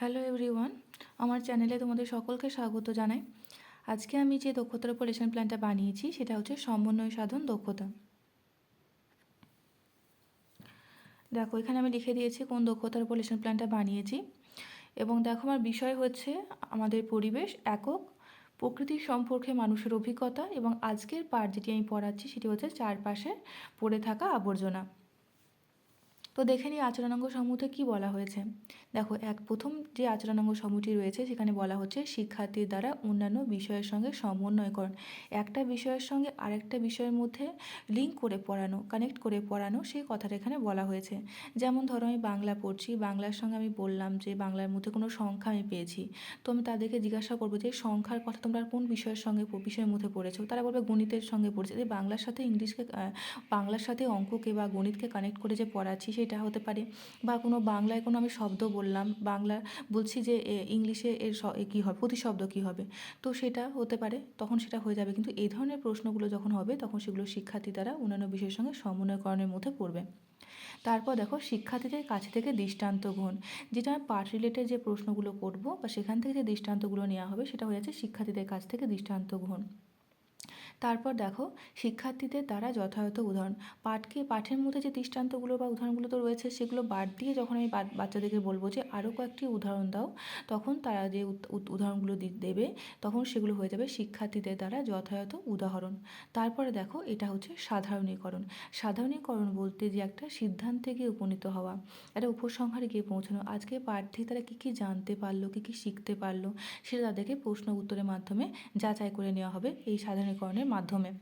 Hello everyone, আমার চ্যানেলে তোমাদের সকলকে স্বাগত জানাই। আজকে আমি যে দক্ষতার উপর লেসন প্ল্যানটা বানিয়েছি, সেটা হচ্ছে সমন্বয় সাধন দক্ষতা। দেখো, এখানে আমি লিখে দিয়েছি কোন দক্ষতার উপর লেসন প্ল্যানটা বানিয়েছি। এবং দেখো, আমার বিষয় হচ্ছে আমাদের পরিবেশ একক প্রকৃতির সম্পর্কে মানুষের অভিজ্ঞতা এবং আজকের পাঠ যেটি আমি পড়াচ্ছি, সেটি হচ্ছে চারপাশে পড়ে থাকা আবর্জনা। তো দেখে নিই আচরণাঙ্গ সমূহতে কী বলা হয়েছে। দেখো, এক, প্রথম যে আচরণাঙ্গ সমূহটি রয়েছে, সেখানে বলা হচ্ছে শিক্ষার্থীর দ্বারা অন্যান্য বিষয়ের সঙ্গে সমন্বয়করণ। একটা বিষয়ের সঙ্গে আরেকটা বিষয়ের মধ্যে লিঙ্ক করে পড়ানো কানেক্ট করে পড়ানো, সেই কথাটা এখানে বলা হয়েছে। যেমন ধরো, আমি বাংলা পড়ছি, বাংলার সঙ্গে আমি বললাম যে বাংলার মধ্যে কোনো সংখ্যা আমি পেয়েছি। তো আমি তাদেরকে জিজ্ঞাসা করব যে সংখ্যার কথা তোমরা কোন বিষয়ের সঙ্গে বিষয়ের মধ্যে পড়েছো? তারা বলবে, গণিতের সঙ্গে পড়েছে। যে বাংলার সাথে ইংলিশকে বাংলার সাথে অঙ্ককে বা গণিতকে কানেক্ট করে যে পড়াচ্ছি সেটা হতে পারে বা কোনো বাংলায় কোনো আমি শব্দ বললাম, বাংলা বলছি যে ইংলিশে এর কী হবে, প্রতিশব্দ কী হবে, তো সেটা হতে পারে, তখন সেটা হয়ে যাবে। কিন্তু এই ধরনের প্রশ্নগুলো যখন হবে, তখন সেগুলো শিক্ষার্থী দ্বারা অন্যান্য বিষয়ের সঙ্গে সমন্বয়করণের মধ্যে পড়বে। তারপর দেখো, শিক্ষার্থীদের কাছে থেকে দৃষ্টান্ত গ্রহণ, যেটা আমি পাঠ রিলেটেড যে প্রশ্নগুলো করব বা সেখান থেকে যে দৃষ্টান্তগুলো নেওয়া হবে, সেটা হয়ে যাচ্ছে শিক্ষার্থীদের কাছ থেকে দৃষ্টান্ত গ্রহণ। তারপর দেখো, শিক্ষার্থীদের দ্বারা যথাযথ উদাহরণ। পাঠকে, পাঠের মধ্যে যে দৃষ্টান্তগুলো বা উদাহরণগুলো তো রয়েছে, সেগুলো বাদ দিয়ে যখন আমি বাচ্চাদেরকে বলব যে আরও কয়েকটি উদাহরণ দাও, তখন তারা যে উদাহরণগুলো দেবে, তখন সেগুলো হয়ে যাবে শিক্ষার্থীদের দ্বারা যথাযথ উদাহরণ। তারপরে দেখো, এটা হচ্ছে সাধারণীকরণ। সাধারণীকরণ বলতে যে একটা সিদ্ধান্তে গিয়ে উপনীত হওয়া, একটা উপসংহারে গিয়ে পৌঁছানো, আজকে থেকে তারা কী কী জানতে পারল, কী কী শিখতে পারল, সেটা তাদেরকে প্রশ্ন উত্তরের মাধ্যমে যাচাই করে নেওয়া হবে এই সাধারণীকরণের মাধ্যমে।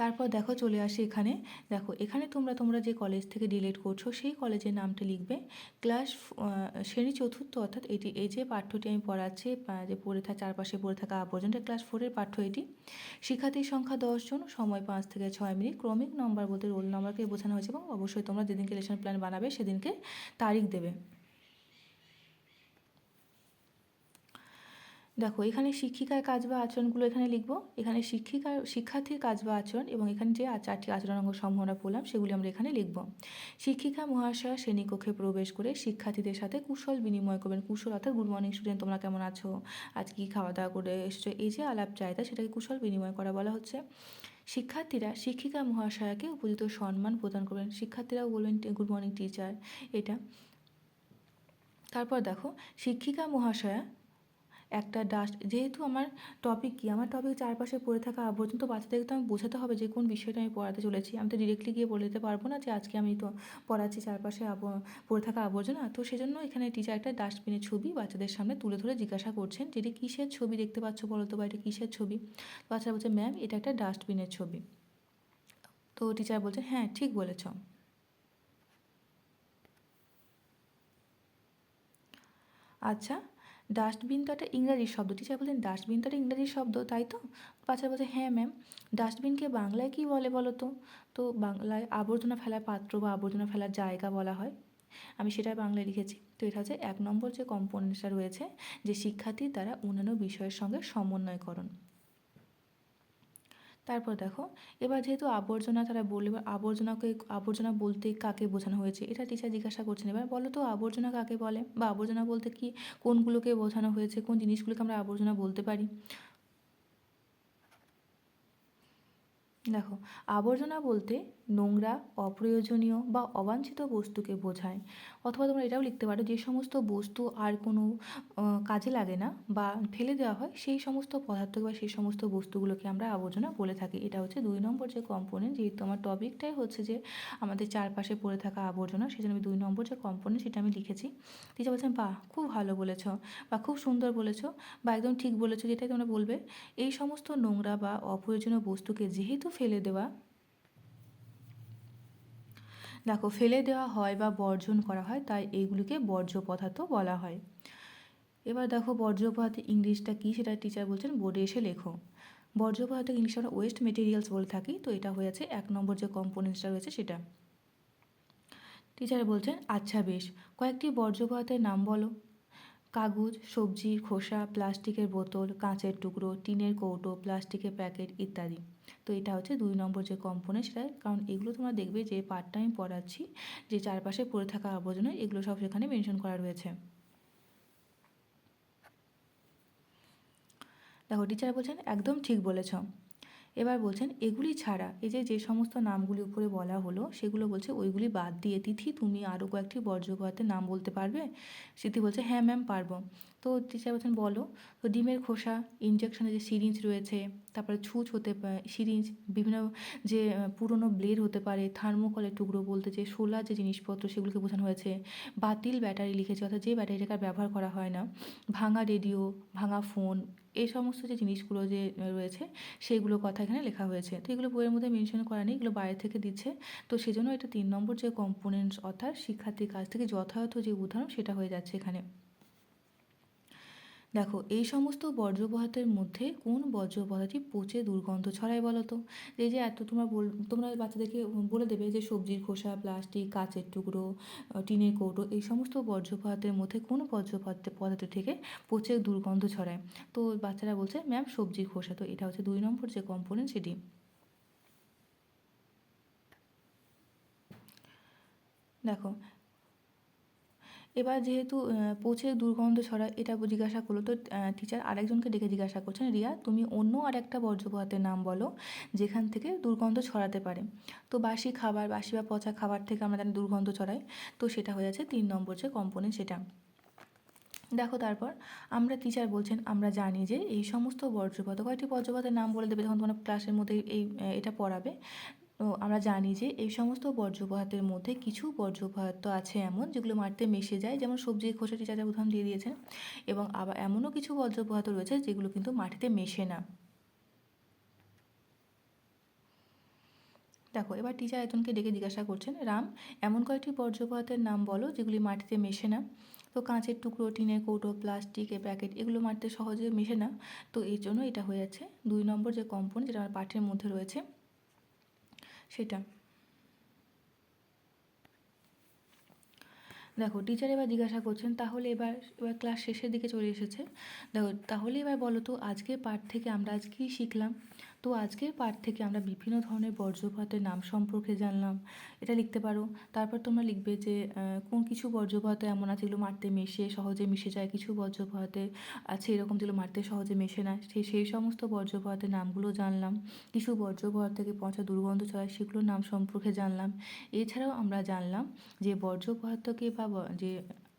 তারপর দেখো চলে আসি এখানে। দেখো, এখানে তোমরা তোমরা যে কলেজ থেকে ডিলেট করছ, সেই কলেজের নামটা লিখবে। ক্লাস শ্রেণি চতুর্থ, অর্থাৎ এটি, এই যে পাঠ্যটি আমি পড়াচ্ছি যে পড়ে থাকা, চারপাশে পড়ে থাকা আবর্জনটা ক্লাস ফোরের পাঠ্য এটি। শিক্ষার্থীর সংখ্যা দশজন সময় পাঁচ থেকে ছয় মিনিট। ক্রমিক নম্বর বলতে রোল নম্বরকে বোঝানো হয়েছে, এবং অবশ্যই তোমরা যেদিনকে লেসন প্ল্যান বানাবে, সেদিনকে তারিখ দেবে। দেখো, এখানে শিক্ষিকার কাজ বা আচরণগুলো এখানে লিখব। এখানে শিক্ষিকার, শিক্ষার্থীর কাজ বা আচরণ এবং এখানে যে চারটি আচরণাঙ্গ আমরা পড়লাম সেগুলি আমরা এখানে লিখব। শিক্ষিকা, মহাশয় শ্রেণীকক্ষে প্রবেশ করে শিক্ষার্থীদের সাথে কুশল বিনিময় করবেন। কুশল অর্থাৎ গুড মর্নিং স্টুডেন্ট, তোমরা কেমন আছো? আজ কি খাওয়া দাওয়া করে এসছো? এই যে আলাপ চাহিদা সেটাকে কুশল বিনিময় করা বলা হচ্ছে। শিক্ষার্থীরা, শিক্ষিকা, মহাশয়াকে উপযুক্ত সম্মান প্রদান করবেন। শিক্ষার্থীরাও বলবেন গুড মর্নিং টিচার। এটা। তারপর দেখো, শিক্ষিকা, মহাশয়া একটা ডাস্ট যেহেতু আমার টপিক কী, আমার টপিক চারপাশে পড়ে থাকা আবর্জন, তো বাচ্চাদেরকে তো আমি বোঝাতে হবে যে কোন বিষয়টা আমি পড়াতে চলেছি। আমি তো ডিরেক্টলি গিয়ে বলে দিতে পারব না যে আজকে আমি তো পড়াচ্ছি চারপাশে পড়ে থাকা আবর্জনা। তো সেজন্য এখানে টিচার একটা ডাস্টবিনের ছবি বাচ্চাদের সামনে তুলে ধরে জিজ্ঞাসা করছেন যে এটি কিসের ছবি দেখতে পাচ্ছ বলো তো বা এটা কিসের ছবি? বাচ্চারা বলছে ম্যাম এটা একটা ডাস্টবিনের ছবি। তো টিচার বলছে হ্যাঁ ঠিক বলেছ। আচ্ছা ডাস্টবিন তো একটা ইংরাজি শব্দ। টিচার বলছেন ডাস্টবিন তো একটা ইংরাজি শব্দ, তাই তো? বাচ্চারা বলছে হ্যাঁ ম্যাম ডাস্টবিনকে বাংলায় কী বলে বলো তো? তো বাংলায় আবর্জনা ফেলার পাত্র বা আবর্জনা ফেলার জায়গা বলা হয়। আমি সেটাই বাংলায় লিখেছি। তো এটা হচ্ছে এক নম্বর যে কম্পোনেন্টটা রয়েছে, যে শিক্ষার্থীর দ্বারা অন্যান্য বিষয়ের সঙ্গে সমন্বয়করণ। তারপর দেখো, এবার যেহেতু আবর্জনা তারা বললে এবার আবর্জনাকে, আবর্জনা বলতে কাকে বোঝানো হয়েছে? এটা টিচার জিজ্ঞাসা করছেন। এবার বলো তো, আবর্জনা কাকে বলে? বা আবর্জনা বলতে কি, কোনগুলোকে বোঝানো হয়েছে? কোন জিনিসগুলোকে আমরা আবর্জনা বলতে পারি? দেখো, আবর্জনা বলতে নোংরা, অপ্রয়োজনীয় বা অবাঞ্ছিত বস্তুকে বোঝায়। অথবা তোমরা এটাও লিখতে পারো যে, সমস্ত বস্তু আর কোনো কাজে লাগে না বা ফেলে দেওয়া হয়, সেই সমস্ত পদার্থ বা সেই সমস্ত বস্তুগুলোকে আমরা আবর্জনা বলে থাকি। এটা হচ্ছে দুই নম্বর যে কম্পোনেন্ট যেহেতু আমার টপিকটাই হচ্ছে যে, আমাদের চারপাশে পড়ে থাকা আবর্জনা সেই জন্য আমি দুই নম্বর যে কম্পোনেন্ট সেটা আমি লিখেছি। টিচার বলছেন, বাহ, খুব ভালো বলেছ বা খুব সুন্দর বলেছ বা একদম ঠিক বলেছ। যেটাই তোমরা বলবে, এই সমস্ত নোংরা বা অপ্রয়োজনীয় বস্তুকে যেহেতু ফেলে দেওয়া দেখো, ফেলে দেওয়া হয় বা বর্জন করা হয়, তাই এইগুলিকে বর্জ্য পদার্থ বলা হয়। এবার দেখো, বর্জ্য পদার্থ ইংলিশটা কী সেটা টিচার বলছেন, বোর্ডে এসে লেখো। বর্জ্য পদার্থ ইংলিশে আমরা ওয়েস্ট মেটেরিয়ালস বলে থাকি, তো এটা হয়েছে এক নম্বর যে কম্পোনেন্টসটা রয়েছে সেটা। টিচার বলছেন আচ্ছা বেশ, কয়েকটি বর্জ্য পদার্থের নাম বলো। কাগজ সবজির খোসা, প্লাস্টিকের বোতল, কাঁচের টুকরো, টিনের কৌটো, প্লাস্টিকের প্যাকেট ইত্যাদি। তো এটা হচ্ছে দুই নম্বর যে কম্পোনেন্ট সেটা কারণ এগুলো তোমরা দেখবে যে পার্টটা আমি পড়াচ্ছি, যে চারপাশে পড়ে থাকা আবর্জনা, এগুলো সব সেখানে মেনশন করা রয়েছে। দেখো টিচার বলছেন, একদম ঠিক বলেছ। এবার বলছেন, এগুলি ছাড়া এই যে যে সমস্ত নামগুলি উপরে বলা হলো, সেগুলো বলছে, ওইগুলি বাদ দিয়ে তিথি তুমি আরও কয়েকটি বর্জ্য পদার্থের নাম বলতে পারবে? স্মৃতি বলছে হ্যাঁ ম্যাম পারব। তো টিচার বলছেন, বলো। তো ডিমের খোসা ইঞ্জেকশনের যে সিরিঞ্জ রয়েছে, তারপরে ছুঁচ হতে সিরিঞ্জ বিভিন্ন যে পুরনো ব্লেড হতে পারে থার্মোকলের টুকরো বলতে যে, সোলার যে জিনিসপত্র, সেগুলোকে বোঝানো হয়েছে। বাতিল ব্যাটারি লিখেছে, অর্থাৎ যে ব্যাটারিটাকে ব্যবহার করা হয় না। ভাঙা রেডিও ভাঙা ফোন এই সমস্ত যে জিনিসগুলো যে রয়েছে, সেইগুলো কথা এখানে লেখা হয়েছে। তো এগুলো বইয়ের মধ্যে মেনশন করা নেই, এগুলো বাইরে থেকে দিচ্ছে। তো সেজন্য এটা তিন নম্বর যে কম্পোনেন্টস অর্থাৎ শিক্ষার্থীর কাছ থেকে যথাযথ যে উদাহরণ, সেটা হয়ে যাচ্ছে এখানে। দেখো, এই সমস্ত বর্জ্য পদার্থের মধ্যে কোন বর্জ্য পদার্থটি পচে দুর্গন্ধ ছড়ায় বলো তো? এই যে এত তোমরা বল, তোমরা বাচ্চাদেরকে বলে দেবে যে সবজির খোসা, প্লাস্টিক, কাঁচের টুকরো টিনের কৌটো, এই সমস্ত বর্জ্য পদার্থের মধ্যে কোন বর্জ্য পদার্থ থেকে পচে দুর্গন্ধ ছড়ায়? তো বাচ্চারা বলছে, ম্যাম, সবজির খোসা। তো এটা হচ্ছে দুই নম্বর যে কম্পোনেন্ট সেটি। দেখো এবার যেহেতু পচে দুর্গন্ধ ছড়ায়, এটা জিজ্ঞাসা করল, তো টিচার আরেকজনকে ডেকে জিজ্ঞাসা করছেন, রিয়া, তুমি অন্য আর একটা বর্জ্য পদার্থের নাম বলো, যেখান থেকে দুর্গন্ধ ছড়াতে পারে। তো বাসি খাবার, বাসি বা পচা খাবার থেকে আমরা জানি দুর্গন্ধ ছড়াই তো সেটা হয়ে যাচ্ছে তিন নম্বর যে কম্পোনেন্ট সেটা। দেখো তারপর, আমরা টিচার বলছেন, আমরা জানি যে এই সমস্ত বর্জ্য পদার্থ কয়েকটি বর্জ্য পদার্থের নাম বলে দেবে? যখন তোমরা ক্লাসের মধ্যে এই এটা পড়াবে। তো আমরা জানি যে এই সমস্ত বর্জ্য পদার্থের মধ্যে কিছু বর্জ্য পদার্থ আছে এমন যেগুলো মাটিতে মিশে যায়, যেমন সবজির খোসা টিচার উদাহরণ দিয়ে দিয়েছেন, এবং আবার এমনও কিছু বর্জ্য পদার্থ রয়েছে যেগুলো কিন্তু মাটিতে মেশে না। দেখো, এবার টিচার একজনকে ডেকে জিজ্ঞাসা করছেন, রাম, এমন কয়েকটি বর্জ্য পদার্থের নাম বলো যেগুলি মাটিতে মেশে না। তো কাঁচের টুকরো, টিনের কৌটো, প্লাস্টিক, এ প্যাকেট, এগুলো মাটিতে সহজে মেশে না। তো এই জন্য এটা হয়ে যাচ্ছে দুই নম্বর যে কম্পন যেটা আমার পাঠের মধ্যে রয়েছে সেটা। দেখো টিচার এবার জিজ্ঞাসা করছেন, তাহলে এবার এবার ক্লাস শেষের দিকে চলে এসেছে। দেখো, তাহলে এবার বলো তো আজকে পাঠ থেকে আমরা আজ কী শিখলাম? তো আজকের পাঠ থেকে আমরা বিভিন্ন ধরনের বর্জ্য পদার্থের নাম সম্পর্কে জানলাম। এটা লিখতে পারো। তারপর তোমরা লিখবে যে কোন কিছু বর্জ্য পদার্থ এমন আছে যেগুলো মেশে, সহজে মিশে যায়। কিছু বর্জ্য পদার্থে আছে এরকম যেগুলো মাটিতে সহজে মেশে না। সেই সেই সমস্ত বর্জ্য পদার্থের নামগুলো জানলাম। কিছু বর্জ্য পদার্থ থেকে পচা দুর্গন্ধ ছড়ায়, সেগুলোর নাম সম্পর্কে জানলাম। এছাড়াও আমরা জানলাম যে বর্জ্য পদার্থকে বা, যে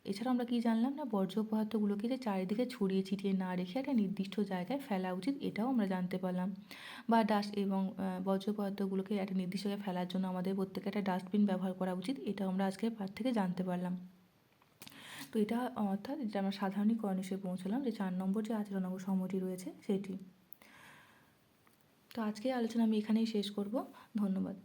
এছাড়াও আমরা কী জানলাম না, বর্জ্য পদার্থগুলোকে যে চারিদিকে ছড়িয়ে ছিটিয়ে না রেখে একটা নির্দিষ্ট জায়গায় ফেলা উচিত, এটাও আমরা জানতে পারলাম। বা ডাস্ট এবং বর্জ্য পদার্থগুলোকে একটা নির্দিষ্ট জায়গায় ফেলার জন্য আমাদের প্রত্যেকে একটা ডাস্টবিন ব্যবহার করা উচিত, এটাও আমরা আজকের পাঠ থেকে জানতে পারলাম। তো এটা অর্থাৎ যেটা আমরা সাধারণীকরণ হিসেবে পৌঁছলাম, যে চার নম্বর যে আচরণাঙ্গ সময়টি রয়েছে সেটি। তো আজকের আলোচনা আমি এখানেই শেষ করব, ধন্যবাদ।